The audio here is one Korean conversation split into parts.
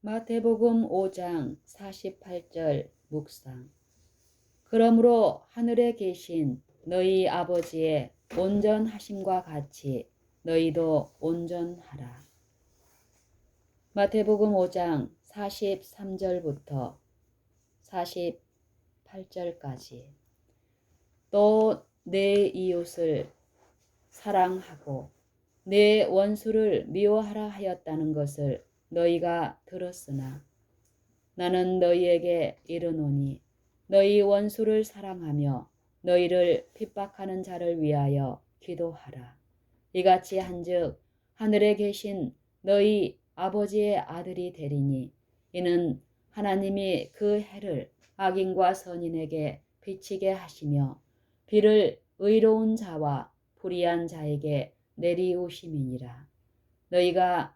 마태복음 5장 48절 묵상. 그러므로 하늘에 계신 너희 아버지의 온전하심과 같이 너희도 온전하라. 마태복음 5장 43절부터 48절까지 또 내 이웃을 사랑하고 내 원수를 미워하라 하였다는 것을 너희가 들었으나 나는 너희에게 이르노니 너희 원수를 사랑하며 너희를 핍박하는 자를 위하여 기도하라. 이같이 한즉 하늘에 계신 너희 아버지의 아들이 되리니 이는 하나님이 그 해를 악인과 선인에게 비치게 하시며 비를 의로운 자와 불의한 자에게 내리우심이니라. 너희가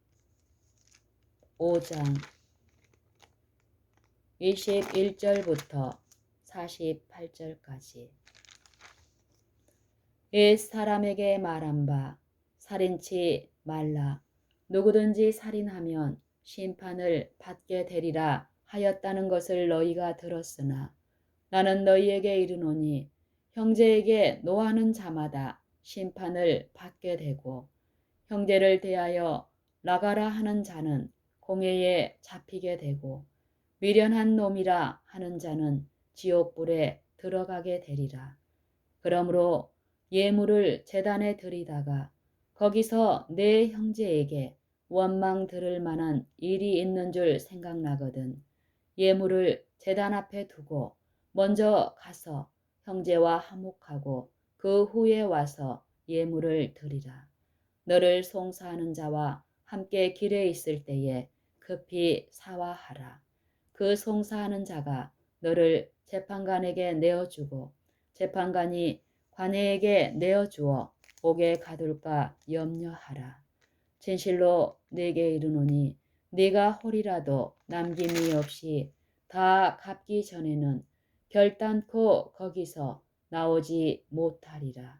5장. 21절부터 48절까지. 옛 사람에게 말한 바 살인치 말라. 누구든지 살인하면 심판을 받게 되리라 하였다는 것을 너희가 들었으나 나는 너희에게 이르노니 형제에게 노하는 자마다 심판을 받게 되고 형제를 대하여 나가라 하는 자는 공회에 잡히게 되고 미련한 놈이라 하는 자는 지옥불에 들어가게 되리라. 그러므로 예물을 재단에 드리다가 거기서 내 형제에게 원망 들을 만한 일이 있는 줄 생각나거든. 예물을 재단 앞에 두고 먼저 가서 형제와 화목하고 그 후에 와서 예물을 드리라. 너를 송사하는 자와 함께 길에 있을 때에 급히 사화하라. 그 송사하는 자가 너를 재판관에게 내어주고 재판관이 관에에게 내어주어 옥에 가둘까 염려하라. 진실로 내게 이르노니 네가 홀이라도 남김이 없이 다 갚기 전에는 결단코 거기서 나오지 못하리라.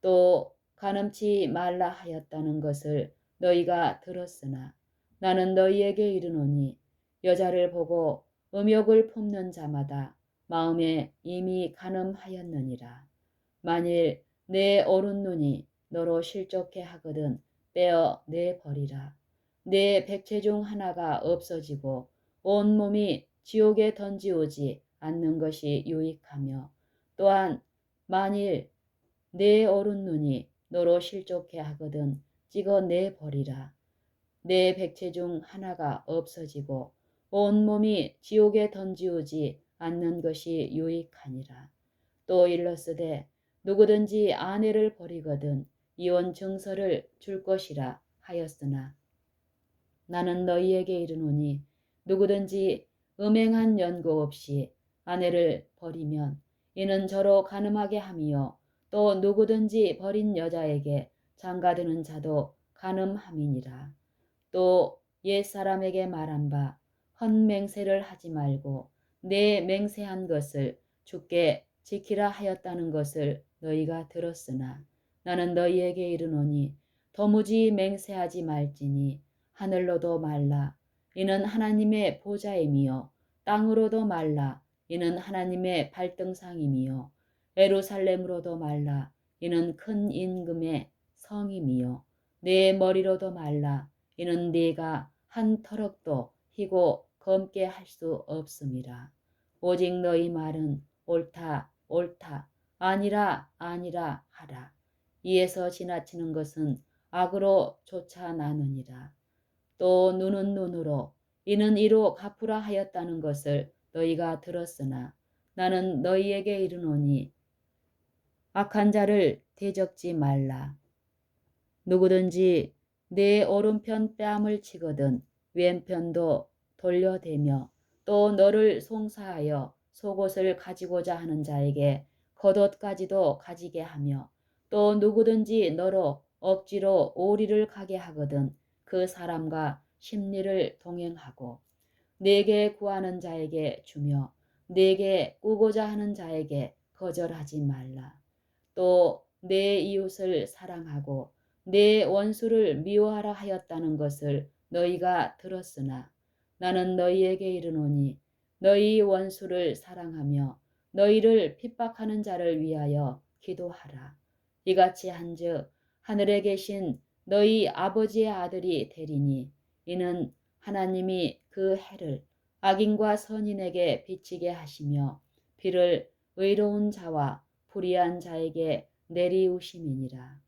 또 가늠치 말라 하였다는 것을 너희가 들었으나 나는 너희에게 이르노니 여자를 보고 음욕을 품는 자마다 마음에 이미 가늠하였느니라. 만일 내 오른 눈이 너로 실족해 하거든 빼어 내 버리라. 내 백체 중 하나가 없어지고 온 몸이 지옥에 던지오지 않는 것이 유익하며 또한 만일 내 오른 눈이 너로 실족해 하거든 찍어 내 버리라. 내 백체 중 하나가 없어지고 온 몸이 지옥에 던지우지 않는 것이 유익하니라. 또 일러스되 누구든지 아내를 버리거든 이혼 증서를 줄 것이라 하였으나 나는 너희에게 이르노니 누구든지 음행한 연고 없이 아내를 버리면 이는 저로 가늠하게 함이요 또 누구든지 버린 여자에게 장가드는 자도 가늠함이니라. 또 옛사람에게 말한 바 헛맹세를 하지 말고 내 맹세한 것을 주께 지키라 하였다는 것을 너희가 들었으나 나는 너희에게 이르노니 도무지 맹세하지 말지니 하늘로도 말라. 이는 하나님의 보좌임이요. 땅으로도 말라. 이는 하나님의 발등상임이요. 에루살렘으로도 말라. 이는 큰 임금의 성임이요. 내 머리로도 말라 이는 네가 한 터럭도 희고 검게 할 수 없음이라 오직 너희 말은 옳다 옳다 아니라 아니라 하라. 이에서 지나치는 것은 악으로 쫓아나느니라. 또 눈은 눈으로 이는 이로 갚으라 하였다는 것을 너희가 들었으나 나는 너희에게 이르노니 악한 자를 대적지 말라. 누구든지 내 오른편 뺨을 치거든 왼편도 돌려대며 또 너를 송사하여 속옷을 가지고자 하는 자에게 겉옷까지도 가지게 하며 또 누구든지 너로 억지로 오리를 가게 하거든 그 사람과 심리를 동행하고 내게 구하는 자에게 주며 내게 꾸고자 하는 자에게 거절하지 말라. 또 내 이웃을 사랑하고 내 원수를 미워하라 하였다는 것을 너희가 들었으나 나는 너희에게 이르노니 너희 원수를 사랑하며 너희를 핍박하는 자를 위하여 기도하라. 이같이 한즉 하늘에 계신 너희 아버지의 아들이 되리니 이는 하나님이 그 해를 악인과 선인에게 비치게 하시며 비를 의로운 자와 불의한 자에게 내리우심이니라.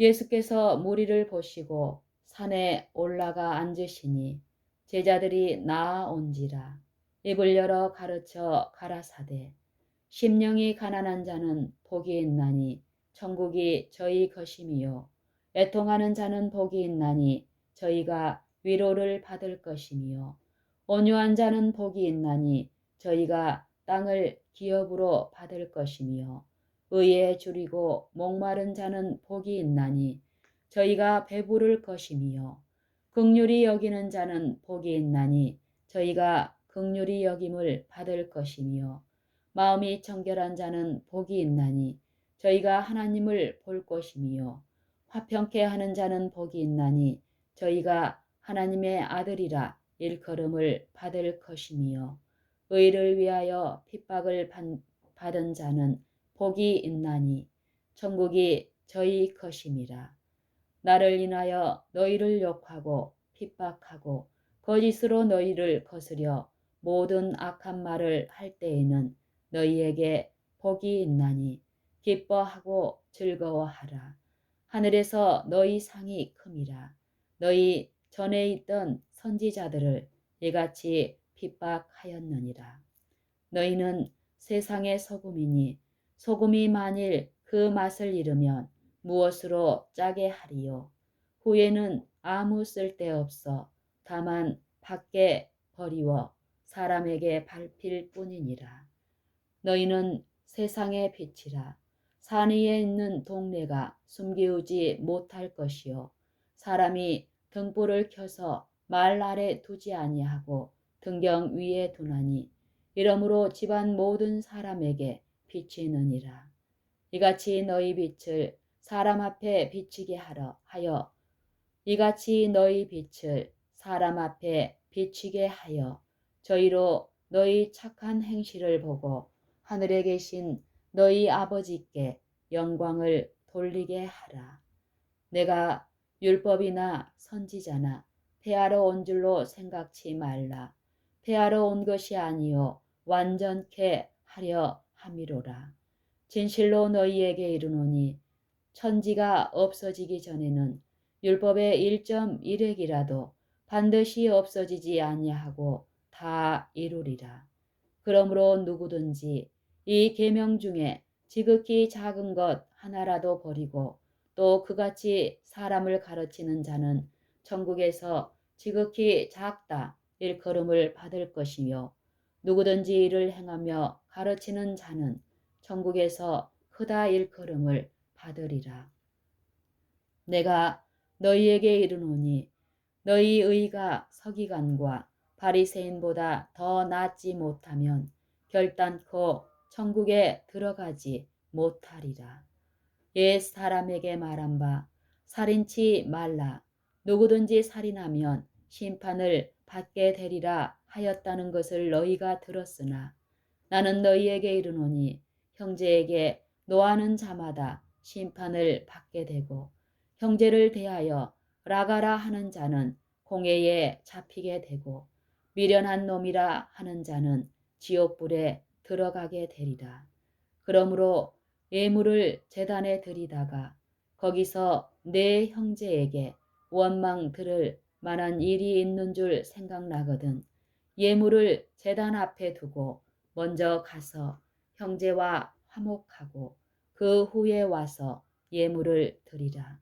예수께서 무리를 보시고 산에 올라가 앉으시니 제자들이 나아온지라. 입을 열어 가르쳐 가라사대 심령이 가난한 자는 복이 있나니 천국이 저희 것임이요. 애통하는 자는 복이 있나니 저희가 위로를 받을 것이며 온유한 자는 복이 있나니 저희가 땅을 기업으로 받을 것이며 의에 줄이고 목마른 자는 복이 있나니 저희가 배부를 것이며 극률이 여기는 자는 복이 있나니 저희가 극률이 여김을 받을 것이며 마음이 청결한 자는 복이 있나니 저희가 하나님을 볼 것이며 화평케 하는 자는 복이 있나니 저희가 하나님의 아들이라 일컬음을 받을 것이며 의를 위하여 핍박을 받은 자는 복이 있나니 천국이 저희 것임이라. 나를 인하여 너희를 욕하고 핍박하고 거짓으로 너희를 거스려 모든 악한 말을 할 때에는 너희에게 복이 있나니 기뻐하고 즐거워하라. 하늘에서 너희 상이 큼이라. 너희 전에 있던 선지자들을 이같이 핍박하였느니라. 너희는 세상의 소금이니 소금이 만일 그 맛을 잃으면 무엇으로 짜게 하리요. 후에는 아무 쓸데없어 다만 밖에 버리워 사람에게 밟힐 뿐이니라. 너희는 세상의 빛이라. 산 위에 있는 동네가 숨기우지 못할 것이요. 사람이 등불을 켜서 말 아래 두지 아니하고 등경 위에 두나니 이러므로 집안 모든 사람에게 비치느니라. 이같이 너희 빛을 사람 앞에 비치게 하러 하여 이같이 너희 빛을 사람 앞에 비치게 하여 저희로 너희 착한 행실을 보고 하늘에 계신 너희 아버지께 영광을 돌리게 하라. 내가 율법이나 선지자나 폐하러 온 줄로 생각치 말라. 폐하러 온 것이 아니요 완전케 하려 함이로라. 진실로 너희에게 이르노니 천지가 없어지기 전에는 율법의 1.1핵이라도 반드시 없어지지 아니하고 다 이루리라. 그러므로 누구든지 이 계명 중에 지극히 작은 것 하나라도 버리고 또 그같이 사람을 가르치는 자는 천국에서 지극히 작다 일컬음을 받을 것이며 누구든지 이를 행하며 가르치는 자는 천국에서 크다 일컬음을 받으리라. 내가 너희에게 이르노니 너희 의가 서기관과 바리새인보다 더 낫지 못하면 결단코 천국에 들어가지 못하리라. 옛 사람에게 말한 바 살인치 말라 누구든지 살인하면 심판을 받게 되리라 하였다는 것을 너희가 들었으나 나는 너희에게 이르노니 형제에게 노하는 자마다 심판을 받게 되고 형제를 대하여 라가라 하는 자는 홍해에 잡히게 되고 미련한 놈이라 하는 자는 지옥불에 들어가게 되리라. 그러므로 예물을 재단에 드리다가 거기서 내 형제에게 원망 들을 만한 일이 있는 줄 생각나거든 예물을 재단 앞에 두고 먼저 가서 형제와 화목하고 그 후에 와서 예물을 드리라.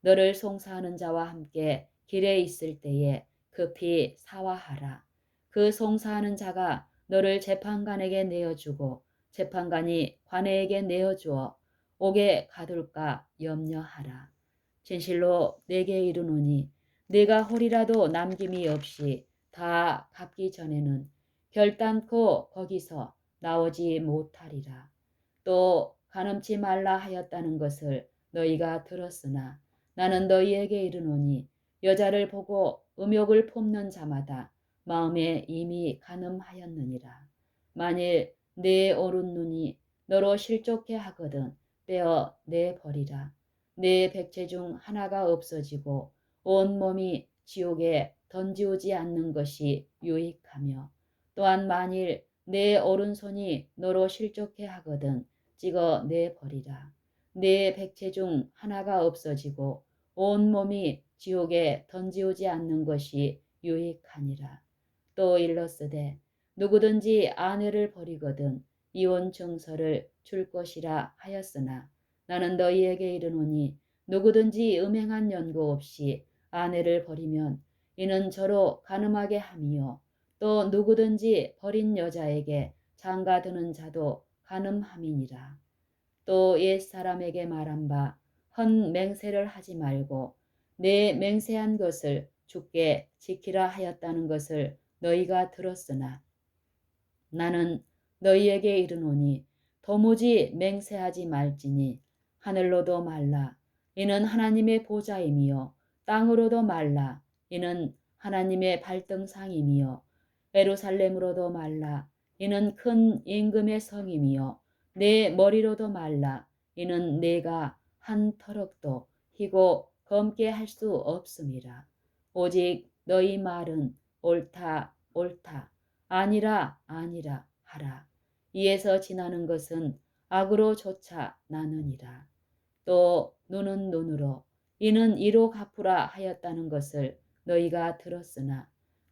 너를 송사하는 자와 함께 길에 있을 때에 급히 사화하라. 그 송사하는 자가 너를 재판관에게 내어주고 재판관이 관에에게 내어주어 옥에 가둘까 염려하라. 진실로 내게 이르노니 내가 홀이라도 남김이 없이 다 갚기 전에는 결단코 거기서 나오지 못하리라. 또 가늠치 말라 하였다는 것을 너희가 들었으나 나는 너희에게 이르노니 여자를 보고 음욕을 품는 자마다 마음에 이미 가늠하였느니라. 만일 내 오른 눈이 너로 실족해 하거든 빼어 내 버리라. 내 백체 중 하나가 없어지고 온 몸이 지옥에 던지오지 않는 것이 유익하며 또한 만일 내 오른손이 너로 실족해 하거든 찍어 내 버리라. 내 백체 중 하나가 없어지고 온 몸이 지옥에 던지오지 않는 것이 유익하니라. 또 일렀으되 누구든지 아내를 버리거든 이혼 증서를 줄 것이라 하였으나 나는 너희에게 이르노니 누구든지 음행한 연고 없이 아내를 버리면 이는 저로 가늠하게 함이요 또 누구든지 버린 여자에게 장가 드는 자도 가늠함이니라. 또 옛 사람에게 말한 바 헌 맹세를 하지 말고 내 맹세한 것을 주께 지키라 하였다는 것을 너희가 들었으나 나는 너희에게 이르노니 도무지 맹세하지 말지니 하늘로도 말라. 이는 하나님의 보좌임이요. 땅으로도 말라. 이는 하나님의 발등상임이요 에루살렘으로도 말라. 이는 큰 임금의 성임이요. 내 머리로도 말라. 이는 내가 한 터럭도 희고 검게 할 수 없음이라. 오직 너희 말은 옳다 옳다. 아니라 아니라 하라. 이에서 지나는 것은 악으로 조차 나느니라. 또 눈은 눈으로 이는 이로 갚으라 하였다는 것을 너희가 들었으나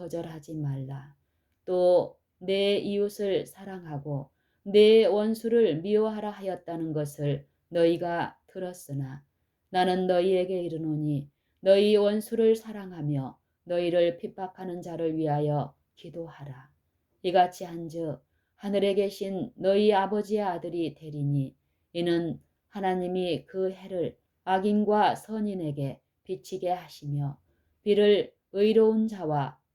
거절하지 말라. 또 내 이웃을 사랑하고 내 원수를 미워하라 하였다는 것을 너희가 들었으나 나는 너희에게 이르노니 너희 원수를 사랑하며 너희를 핍박하는 자를 위하여 기도하라. 이같이 한즉 하늘에 계신 너희 아버지의 아들이 되리니 이는 하나님이 그 해를 악인과 선인에게 비치게 하시며 비를 의로운 자와